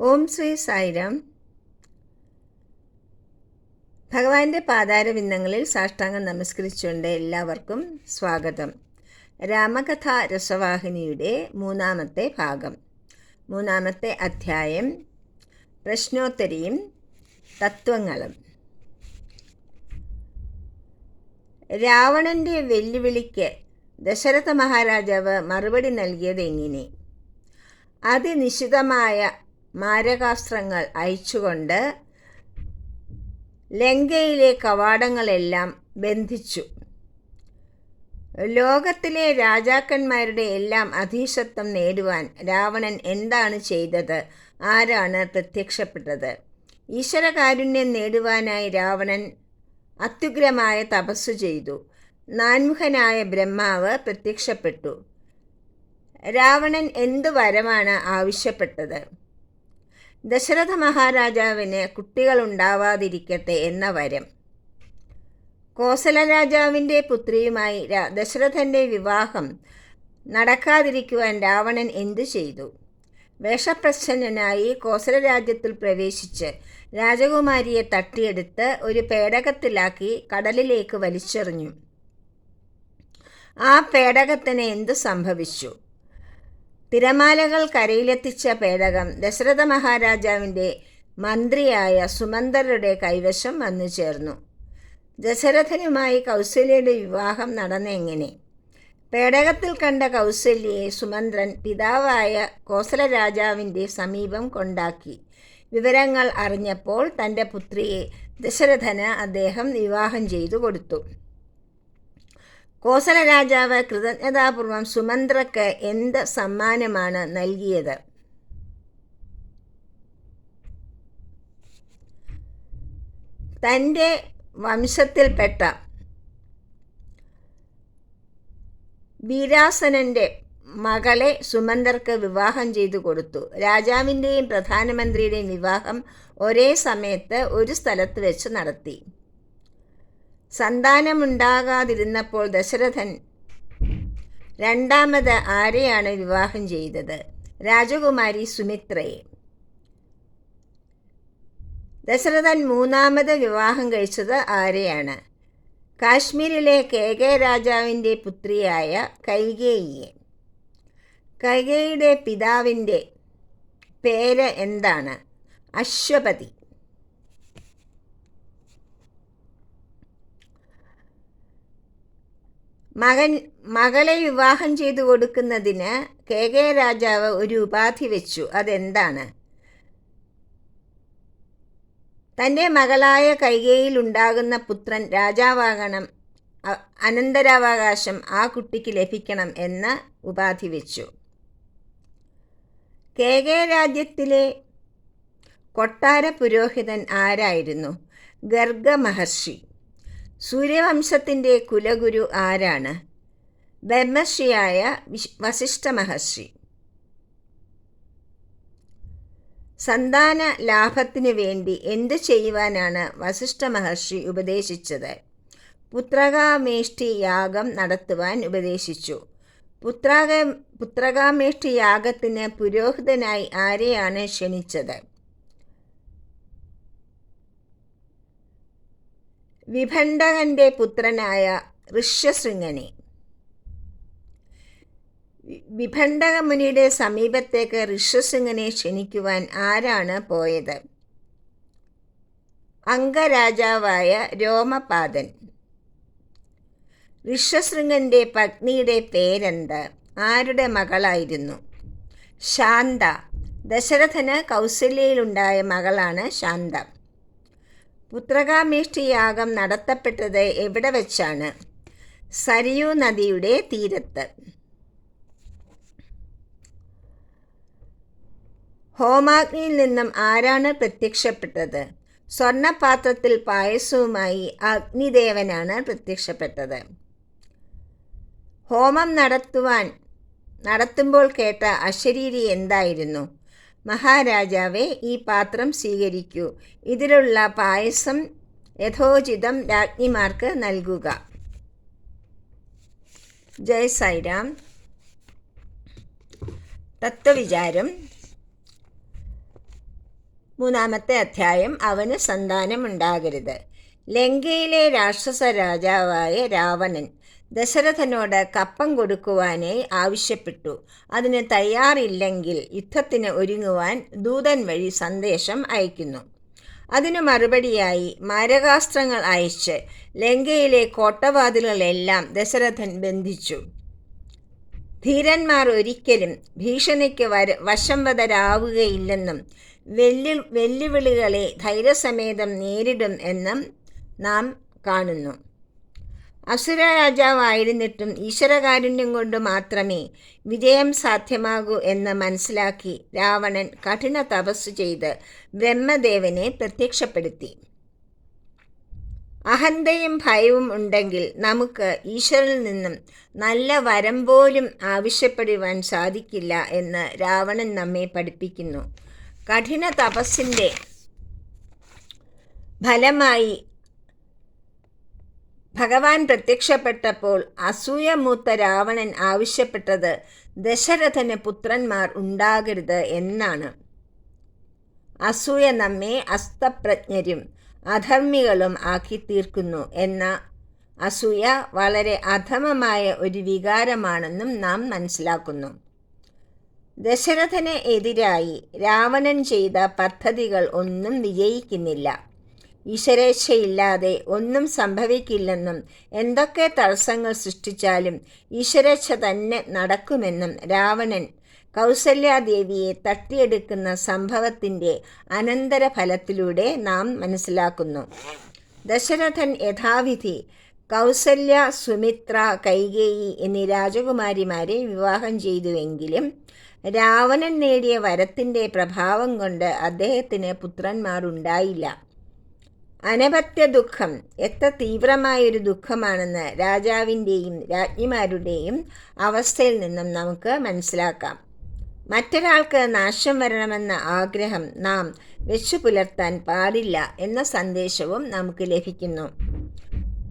ഓം ശ്രീ സായിരാം. ഭഗവാന്റെ പാതാരവിന്ദങ്ങളിൽ സാഷ്ടാംഗം നമസ്കരിച്ചുകൊണ്ട് എല്ലാവർക്കും സ്വാഗതം. രാമകഥ രസവാഹിനിയുടെ മൂന്നാമത്തെ ഭാഗം. മൂന്നാമത്തെ അധ്യായം. പ്രശ്നോത്തരിയും തത്വങ്ങളും. രാവണന്റെ വെല്ലുവിളിക്ക് ദശരഥ മഹാരാജാവ് മറുപടി നൽകിയത് എങ്ങനെ അതിനിശിതമായ മാരകാസ്ത്രങ്ങൾ അയച്ചുകൊണ്ട് ലങ്കയിലെ കവാടങ്ങളെല്ലാം ബന്ധിച്ചു. ലോകത്തിലെ രാജാക്കന്മാരുടെ എല്ലാം അധീശത്വം നേടുവാൻ രാവണൻ എന്താണ് ചെയ്തത്? ആരാണ് പ്രത്യക്ഷപ്പെട്ടത്? ഈശ്വരകാരുണ്യം നേടുവാനായി രാവണൻ അത്യുഗ്രമായ തപസ്സു ചെയ്തു. നാൻമുഖനായ ബ്രഹ്മാവ് പ്രത്യക്ഷപ്പെട്ടു. രാവണൻ എന്തു വരമാണ് ആവശ്യപ്പെട്ടത്? ദശരഥ മഹാരാജാവിന് കുട്ടികളുണ്ടാവാതിരിക്കട്ടെ എന്ന വരം. കോസല രാജാവിന്റെ പുത്രിയുമായി ദശരഥന്റെ വിവാഹം നടക്കാതിരിക്കുവാൻ രാവണൻ എന്തു ചെയ്തു? വേഷപ്രച്ഛന്നനായി കോസല രാജ്യത്തിൽ പ്രവേശിച്ച് രാജകുമാരിയെ തട്ടിയെടുത്ത് ഒരു പേടകത്തിലാക്കി കടലിലേക്ക് വലിച്ചെറിഞ്ഞു. ആ പേടകത്തിന് എന്തു സംഭവിച്ചു? തിരമാലകൾ കരയിലെത്തിച്ച പേടകം ദശരഥ മഹാരാജാവിന്റെ മന്ത്രിയായ സുമന്തരുടെ കൈവശം വന്നു ചേർന്നു. ദശരഥനുമായി കൗസല്യയുടെ വിവാഹം നടന്നെങ്ങനെ പേടകത്തിൽ കണ്ട കൗസല്യയെ സുമന്ത്രൻ പിതാവായ കോസല രാജാവിന്റെ സമീപം കൊണ്ടാക്കി. വിവരങ്ങൾ അറിഞ്ഞപ്പോൾ തന്റെ പുത്രിയെ ദശരഥന് അദ്ദേഹം വിവാഹം ചെയ്തു കൊടുത്തു. കോസല രാജാവ് കൃതജ്ഞതാപൂർവം സുമന്ത്രക്ക് എന്ത് സമ്മാനമാണ് നൽകിയത്? തന്റെ വംശത്തിൽപ്പെട്ട വീരാസനന്റെ മകളെ സുമന്തർക്ക് വിവാഹം ചെയ്തു കൊടുത്തു. രാജാവിന്റെയും പ്രധാനമന്ത്രിയുടെയും വിവാഹം ഒരേ സമയത്ത് ഒരു സ്ഥലത്ത് വെച്ച് നടത്തി. സന്താനമുണ്ടാകാതിരുന്നപ്പോൾ ദശരഥൻ രണ്ടാമത് ആരെയാണ് വിവാഹം ചെയ്തത്? രാജകുമാരി സുമിത്രയെ. ദശരഥൻ മൂന്നാമത് വിവാഹം കഴിച്ചത് ആരെയാണ്? കാശ്മീരിലെ കെ കെ രാജാവിന്റെ പുത്രിയായ കൈകേയിയെ. കൈകേയിയുടെ പിതാവിന്റെ പേര് എന്താണ്? അശ്വപതി. മകൻ മകളെ വിവാഹം ചെയ്തു കൊടുക്കുന്നതിന് കെ കെ രാജാവ് ഒരു ഉപാധി വെച്ചു. അതെന്താണ്? തന്റെ മകളായ കൈകയിൽ ഉണ്ടാകുന്ന പുത്രൻ രാജാവാകണം അനന്തരാവകാശം ആ കുട്ടിക്ക് ലഭിക്കണം എന്ന് ഉപാധി വെച്ചു. കെ കെ രാജ്യത്തിലെ കൊട്ടാര പുരോഹിതൻ ആരായിരുന്നു? ഗർഗ മഹർഷി. സൂര്യവംശത്തിന്റെ കുലഗുരു ആരാണ്? ബ്രഹ്മർഷിയായ വസിഷ്ഠ മഹർഷി. സന്താന ലാഭത്തിനു വേണ്ടി എന്ത് ചെയ്യുവാനാണ് വസിഷ്ഠ മഹർഷി ഉപദേശിച്ചത്? പുത്രകാമേഷ്ടി യാഗം നടത്തുവാൻ ഉപദേശിച്ചു. പുത്രക പുത്രകാമേഷ്ടി യാഗത്തിന് പുരോഹിതനായി ആരെയാണ് ക്ഷണിച്ചത്? വിഭണ്ഡകന്റെ പുത്രനായ ഋഷ്യശൃംഗനെ. വിഭണ്ഡകമുനിയുടെ സമീപത്തേക്ക് ഋഷ്യശൃംഗനെ ക്ഷണിക്കുവാൻ ആരാണ് പോയത്? അംഗരാജാവായ രോമപാദൻ. ഋഷ്യശൃംഗന്റെ പത്നിയുടെ പേരെന്ത്? ആരുടെ മകളായിരുന്നു? ശാന്ത. ദശരഥന് കൗസല്യയിലുണ്ടായ മകളാണ് ശാന്ത. പുത്രകാമേഷ്ടി യാഗം നടത്തപ്പെട്ടത് എവിടെ വെച്ചാണ്? സരിയു നദിയുടെ തീരത്ത്. ഹോമാഗ്നിയിൽ നിന്നും ആരാണ് പ്രത്യക്ഷപ്പെട്ടത്? സ്വർണപാത്രത്തിൽ പായസവുമായി അഗ്നിദേവനാണ് പ്രത്യക്ഷപ്പെട്ടത്. ഹോമം നടത്തുവാൻ നടത്തുമ്പോൾ കേട്ട അശരീരി എന്തായിരുന്നു? മഹാരാജാവെ ഈ പാത്രം സ്വീകരിക്കൂ. ഇതിലുള്ള പായസം യഥോചിതം രാജ്ഞിമാർക്ക് നൽകുക. ജയ് സൈറാം തത്വവിചാരം. മൂന്നാമത്തെ അധ്യായം അവന് സന്താനമുണ്ടാകരുത്. ലങ്കയിലെ രാക്ഷസ രാജാവായ രാവണൻ ദശരഥനോട് കപ്പം കൊടുക്കുവാനായി ആവശ്യപ്പെട്ടു. അതിന് തയ്യാറില്ലെങ്കിൽ യുദ്ധത്തിന് ഒരുങ്ങുവാൻ ദൂതൻ വഴി സന്ദേശം അയക്കുന്നു. അതിനു മറുപടിയായി മാരകാസ്ത്രങ്ങൾ അയച്ച് ലങ്കയിലെ കോട്ടവാതിലുകളെല്ലാം ദശരഥൻ ബന്ധിച്ചു. ധീരന്മാർ ഒരിക്കലും ഭീഷണിക്ക് വര വശംവതരാവുകയില്ലെന്നും വെല്ലു വെല്ലുവിളികളെ ധൈര്യസമേതം നേരിടും എന്നും നാം കാണുന്നു. അസുര രാജാവായിരുന്നിട്ടും ഈശ്വരകാരുണ്യം കൊണ്ട് മാത്രമേ വിജയം സാധ്യമാകൂ എന്ന് മനസ്സിലാക്കി രാവണൻ കഠിന തപസ് ചെയ്ത് ബ്രഹ്മദേവനെ പ്രത്യക്ഷപ്പെടുത്തി. അഹന്തയും ഭയവും ഉണ്ടെങ്കിൽ നമുക്ക് ഈശ്വരനിൽ നിന്നും നല്ല വരം പോലും ആവശ്യപ്പെടുവാൻ സാധിക്കില്ല എന്ന് രാവണൻ നമ്മെ പഠിപ്പിക്കുന്നു. കഠിന തപസ്സിന്റെ ഫലമായി ഭഗവാൻ പ്രത്യക്ഷപ്പെട്ടപ്പോൾ അസൂയമൂത്ത രാവണൻ ആവശ്യപ്പെട്ടത് ദശരഥന് പുത്രന്മാർ ഉണ്ടാകരുത് എന്നാണ്. അസൂയ നമ്മെ അസ്തപ്രജ്ഞരും അധർമ്മികളും ആക്കി തീർക്കുന്നു എന്ന അസൂയ വളരെ അധമമായ ഒരു വികാരമാണെന്നും നാം മനസ്സിലാക്കുന്നു. ദശരഥന് എതിരായി രാവണൻ ചെയ്ത പദ്ധതികൾ ഒന്നും വിജയിക്കുന്നില്ല. ഈശ്വരേച്ഛയില്ലാതെ ഒന്നും സംഭവിക്കില്ലെന്നും എന്തൊക്കെ തടസ്സങ്ങൾ സൃഷ്ടിച്ചാലും ഈശ്വരേച്ഛ തന്നെ നടക്കുമെന്നും രാവണൻ കൗസല്യാദേവിയെ തട്ടിയെടുക്കുന്ന സംഭവത്തിന്റെ അനന്തരഫലത്തിലൂടെ നാം മനസ്സിലാക്കുന്നു. ദശരഥൻ യഥാവിധി കൗസല്യ സുമിത്ര കൈകേയി എന്നീ രാജകുമാരിമാരെ വിവാഹം ചെയ്തുവെങ്കിലും രാവണൻ നേടിയ വരത്തിന്റെ പ്രഭാവം കൊണ്ട് അദ്ദേഹത്തിന് പുത്രന്മാർ ഉണ്ടായില്ല അനപത്യ ദുഃഖം എത്ര തീവ്രമായൊരു ദുഃഖമാണെന്ന് രാജാവിന്റെയും രാജ്ഞിമാരുടെയും അവസ്ഥയിൽ നിന്നും നമുക്ക് മനസ്സിലാക്കാം. മറ്റൊരാൾക്ക് നാശം വരണമെന്ന ആഗ്രഹം നാം വെച്ചു പുലർത്താൻ പാടില്ല എന്ന സന്ദേശവും നമുക്ക് ലഭിക്കുന്നു.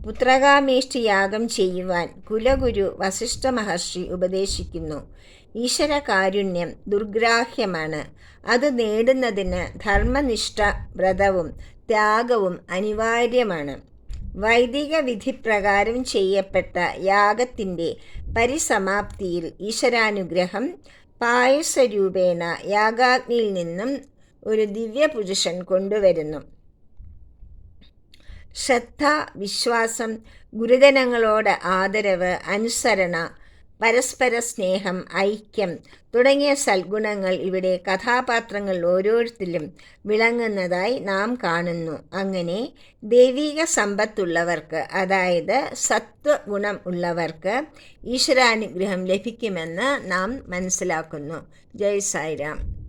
പുത്രകാമേഷ്ടി യാഗം ചെയ്യുവാൻ കുലഗുരു വസിഷ്ഠ മഹർഷി ഉപദേശിക്കുന്നു. ഈശ്വര കാരുണ്യം ദുർഗ്രാഹ്യമാണ്. അത് നേടുന്നതിന് ധർമ്മനിഷ്ഠ വ്രതവും ത്യാഗവും അനിവാര്യമാണ്. വൈദിക വിധിപ്രകാരം ചെയ്യപ്പെട്ട യാഗത്തിന്റെ പരിസമാപ്തിയിൽ ഈശ്വരാനുഗ്രഹം പായസരൂപേണ യാഗാഗ്നിയിൽ നിന്നും ഒരു ദിവ്യപുരുഷൻ കൊണ്ടുവരുന്നു. ശ്രദ്ധ വിശ്വാസം ഗുരുജനങ്ങളോട് ആദരവ് അനുസരണ പരസ്പര സ്നേഹം ഐക്യം തുടങ്ങിയ സൽഗുണങ്ങൾ ഇവിടെ കഥാപാത്രങ്ങൾ ഓരോരുത്തരിലും വിളങ്ങുന്നതായി നാം കാണുന്നു. അങ്ങനെ ദൈവിക സമ്പത്തുള്ളവർക്ക് അതായത് സത്വഗുണം ഉള്ളവർക്ക് ഈശ്വരാനുഗ്രഹം ലഭിക്കുമെന്ന് നാം മനസ്സിലാക്കുന്നു. ജയ് സായിരാം.